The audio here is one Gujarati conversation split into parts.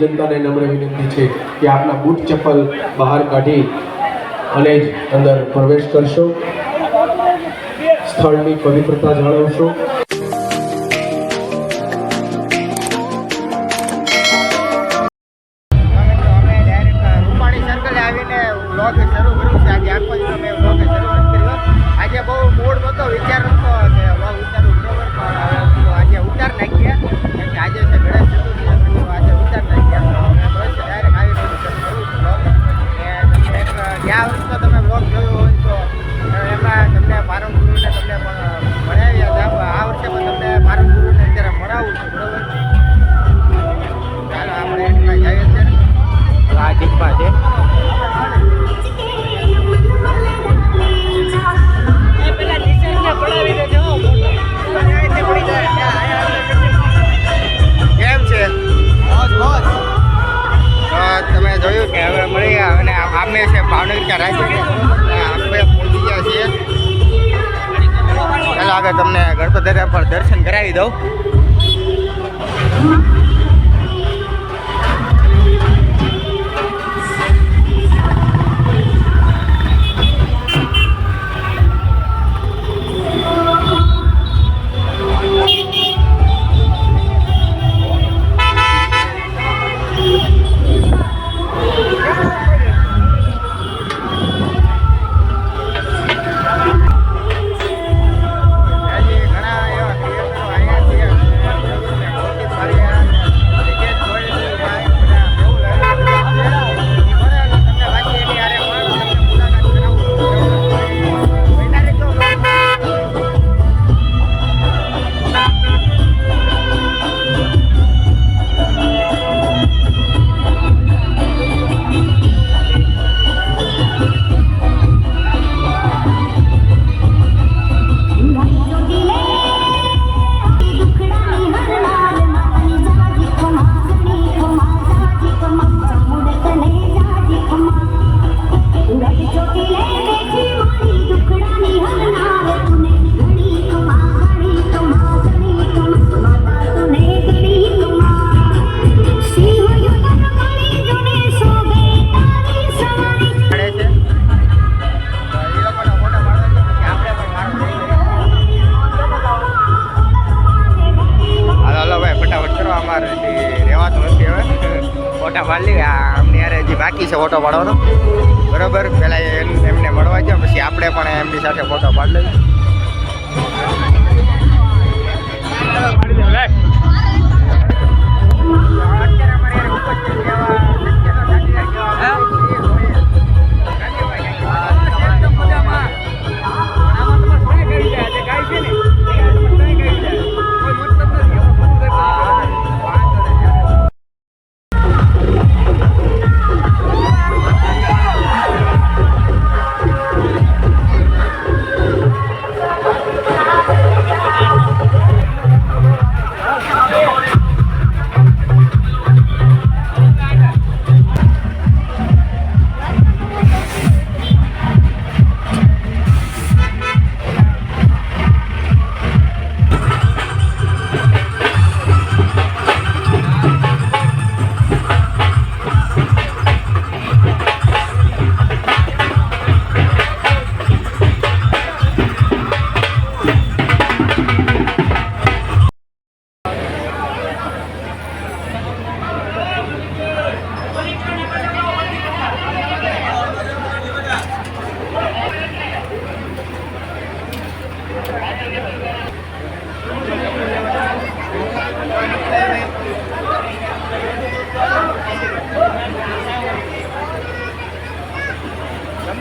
જનતાને નમ્ર વિનંતી છે કે આપના બૂટ ચપ્પલ બહાર કાઢી અને જ અંદર પ્રવેશ કરશો. સ્થળની પવિત્રતા જાળવશો. અમે છે, ભાવનગર ક્યાં રાજ્ય પહોંચી ગયા છીએ ચાલો આગળ તમને ગણપત દર્શન કરાવી દઉં. બાકી છે ફોટો પાડવાનો. બરાબર? પહેલાં એમને મળવા જાઓ પછી આપણે પણ એમની સાથે ફોટો પાડી લઈએ.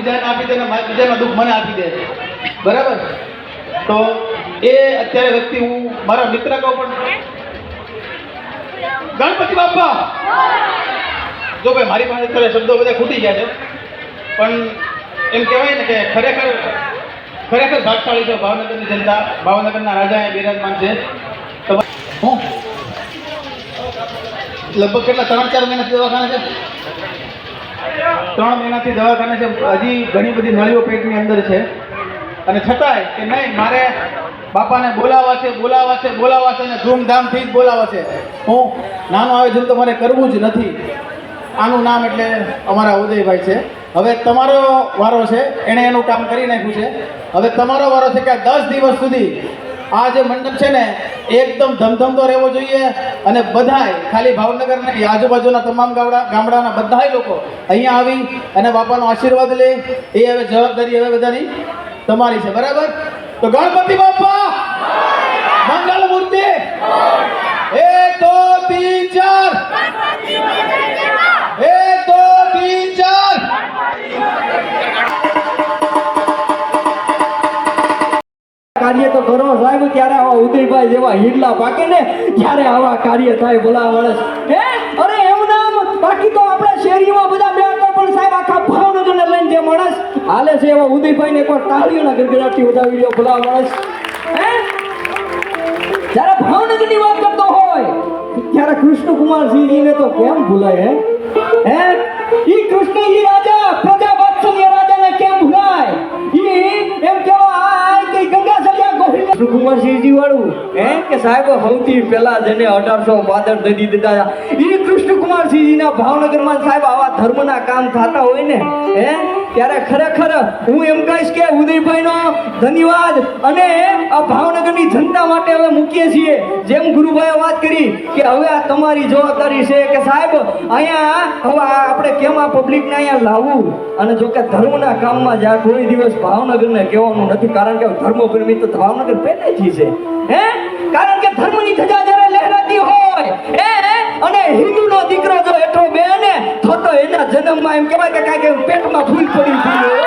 બીજાને આપી દે ને બીજાના દુઃખ મને આપી દે. બરાબર? તો એ અત્યારે વ્યક્તિ હું મારા મિત્ર કહું પણ ગણપતિ બાપા! જો ભાઈ મારી પાસે અત્યારે શબ્દો બધા ખૂટી ગયા છે. પણ એમ કહેવાય ને કે ખરેખર ખરેખર ભાગશાળી છે, ભાવનગરની જનતા. ભાવનગરના રાજા એ બિરાજમાન છે. હું? લગભગ કેટલા, ત્રણ ચાર મહિનાથી દવાખાના છે? ત્રણ મહિનાથી દવાખાને છે. હજી ઘણી બધી નળીઓ પેટની અંદર છે. અને છતાંય કે નહીં, મારે બાપાને બોલાવા છે બોલાવા છે, બોલાવવા છે અને ધૂમધામથી જ બોલાવા છે. હું નાનું આયોજન તો મારે કરવું જ નથી. આનું નામ એટલે અમારા ઉદયભાઈ છે. હવે તમારો વારો છે, એણે એનું કામ કરી નાખ્યું છે. હવે તમારો વારો છે કે દસ દિવસ સુધી આ જે મંડપ છે ને, એકદમ ધમધમતો રહેવો જોઈએ અને બધાય, ખાલી ભાવનગર નહીં, આજુબાજુના તમામ ગામડા ગામડાના બધાય લોકો અહીંયા આવી અને બાપાનો આશીર્વાદ લે. એ હવે જવાબદારી હવે બધાની તમારી છે, બરાબર? તો ગણપતિ બાપા! જેવા હિરલા પાકે ને, ત્યારે આવા કાર્ય થાય ભલા માણસ. હે? અરે એમ નામ બાકી તો આપણે શેરીમાં બધા બેઠો પણ સાહેબ આખા ભાવનગરને લઈને જે માણસ હાલે છે એવા ઉદયભાઈ ને કોઈ તાળીઓના ગરગડાટી વધાવી લ્યો ભલા માણસ. હે? જ્યારે ભાવનગરની વાત કરતો હોય, ત્યારે કૃષ્ણકુમારસિંહજીને તો કેમ ભૂલાય, હે? હે? ઈ કૃષ્ણજી કે સાહેબ, સૌથી પહેલા જેને અઢારસો બાદર દઈ દીધા ઈ કૃષ્ણકુમારસિંહજીના ભાવનગરમાં સાહેબ આવા ધર્મના કામ થતા હોય ને, હે? ત્યારે ખરેખર હું એમ કહીશ કે ઉદયભાઈનો ધન્યવાદ અને આ ભાવનગરની જનતા માટે હવે મૂકીએ છીએ. જેમ ગુરુભાઈએ વાત કરી કે હવે આ તમારી જવાબદારી છે કે સાહેબ, અહીંયા હવે આપણે કેમ આ પબ્લિકને અહીંયા લાવવું? અને જો કે ધર્મના કામમાં જ્યાં કોઈ દિવસ ભાવનગરને કહેવાનું નથી, કારણ કે ધર્મ પ્રેમી તો ભાવનગર પહેલેથી છે. હે? કારણ કે ધર્મની ધજા જ્યારે લહેરાતી હોય અને અને હિન્દુનો દીકરો જન્મમાં એમ કહેવાય કે કાંઈક પેટમાં ફૂલ પડી ગયું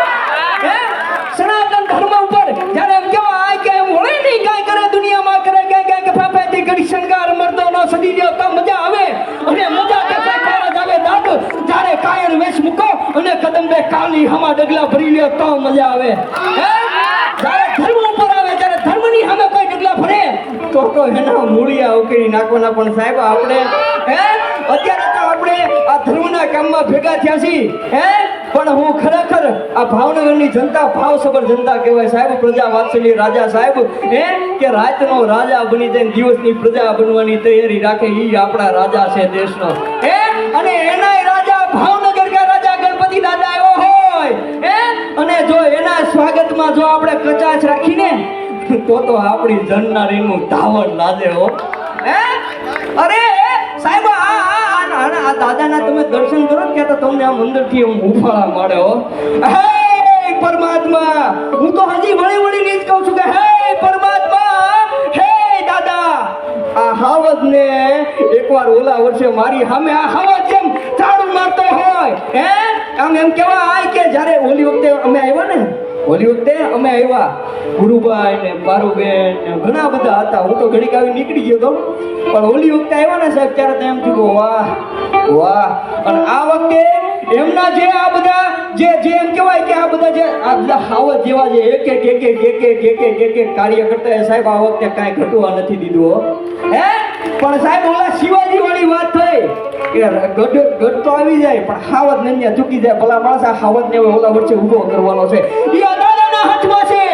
હે સનાતન ધર્મ ઉપર જ્યારે એમ કહેવાય આ કે એમ હોય નહીં કાંઈ કરે દુનિયામાં કરે કે કાંઈક ફાફાથી ઘડી શણગાર મરતો નો સદી દ્યો તો મજા આવે. અને મજા કે ફાફારા જાવે દાદ જ્યારે કાયર વેશ મૂકો અને કદંબે કાલી હમા ડગલા ભરી લ્યો તો મજા આવે. હે? જ્યારે ધર્મ ઉપર આવે ત્યારે ધર્મની સામે કોઈ ડગલા ભરે તો તો એના મૂળિયા ઉકેલી નાખવાના પણ સાહેબ આપણે હે? અત્યારે તો ધર્મના કામમાં ભેગા થયા છીએ, હે? પણ હું ખરેખર આ ભાવનગરની જનતા, ભાવસભર જનતા કહેવાય સાહેબ પ્રજા વાત્સલ્ય રાજા સાહેબ, હે? કે રાતનો રાજા બની જાય દિવસની પ્રજા બનવાની તૈયારી રાખે એ આપણા રાજા છે દેશનો. હે? અને એનાય રાજા ભાવનગર કે રાજા ગણપતિ દાદા એવો હોય, હે? અને જો એના સ્વાગતમાં જો આપણે કચાશ રાખીને, તો તો આપણી જનનારીનું ધાવણ લાજે હો. આ- દાદાના તમે દર્શન કરો ને ત્યાં તો તમને આ મંદિરથી ઉફાળા મળે હો. હે પરમાત્મા, હું તો હજી વળી વળીને જ કહું છું કે હે પરમાત્મા, હે દાદા, આ હાવજ ને એકવાર ઓલા વર્ષે મારી સામે આ હાવજ જેમ ઝાડુ મારતો હોય, હે? આમ એમ કેવા આય કે જ્યારે ઓલી વખતે અમે આવ્યા ને ઓલી વખતે અમે આવ્યા. ગુરુભાઈ ને પારુબેન ને ઘણા બધા હતા. હું તો ઘડીક આવી નીકળી ગયો તો. પણ હોલી વખતે આવ્યા ને સાહેબ, ત્યારે તો એમ થયું વાહ વાહ. અને આ વખતે એમના જે આ બધા, જે જે એમ કહેવાય કે આ બધા જે, આ બધા હાવત જેવા જે એક એક એક એક એક એક એક એક એક એક કાર્ય કરતા સાહેબ, આ વખતે કાંઈ ઘટવા નથી દીધું, હે. પણ સાહેબ, ઓલા શિવાજી વાળી વાત થઈ. ગઢ તો આવી જાય, પણ હાવત ને ત્યાં ચૂકી જાય. ભલા માણસ હાવત ને ઓલા વચ્ચે ઊભો કરવાનો છે. એ દાદાના હાથમાં છે.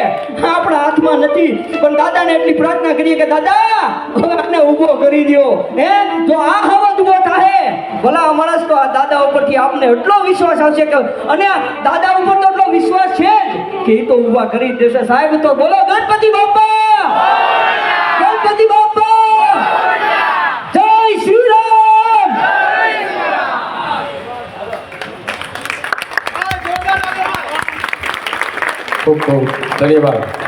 આપણા હાથમાં નથી. પણ દાદાને એટલી પ્રાર્થના કરીએ કે, દાદા આને ઊભો કરી દો હે? જો આ હાવત ઊભો થાય ભલા માણસ તો આ દાદા ઉપરથી આપને એટલો વિશ્વાસ આવશે કે, અને દાદા ઉપર તો એટલો વિશ્વાસ છે જ. કે એ તો ઊભા કરી દેશે. સાહેબ, તો બોલો, ગણપતિ બાપા Socorro. Daria.